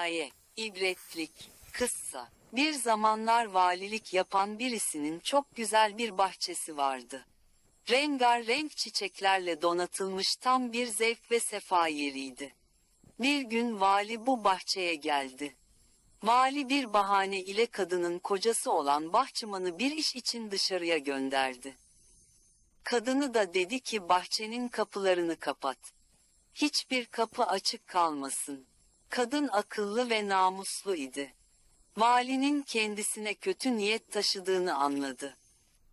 Hikaye, ibretlik, kıssa. Bir zamanlar valilik yapan birisinin çok güzel bir bahçesi vardı. Rengarenk çiçeklerle donatılmış tam bir zevk ve sefa yeriydi. Bir gün vali bu bahçeye geldi. Vali bir bahane ile kadının kocası olan bahçımanı bir iş için dışarıya gönderdi. Kadını da dedi ki bahçenin kapılarını kapat. Hiçbir kapı açık kalmasın. Kadın akıllı ve namuslu idi. Valinin kendisine kötü niyet taşıdığını anladı.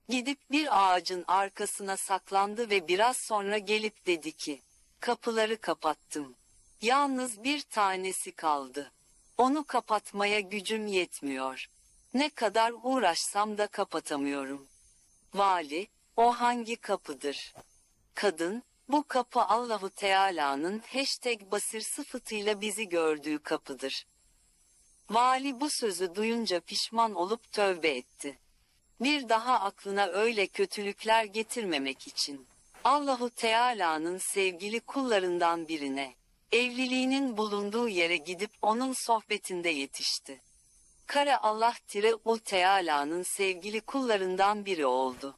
Gidip bir ağacın arkasına saklandı ve biraz sonra gelip dedi ki, kapıları kapattım. Yalnız bir tanesi kaldı. Onu kapatmaya gücüm yetmiyor. Ne kadar uğraşsam da kapatamıyorum. Vali, o hangi kapıdır? Kadın, bu kapı Allahu Teala'nın hashtag basir sıfatıyla bizi gördüğü kapıdır. Vali bu sözü duyunca pişman olup tövbe etti. Bir daha aklına öyle kötülükler getirmemek için. Allahu Teala'nın sevgili kullarından birine, evliliğinin bulunduğu yere gidip onun sohbetinde yetişti. Kara Allah tire ul Teala'nın sevgili kullarından biri oldu.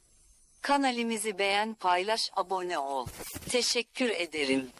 Kanalimizi beğen paylaş abone ol. Teşekkür ederim.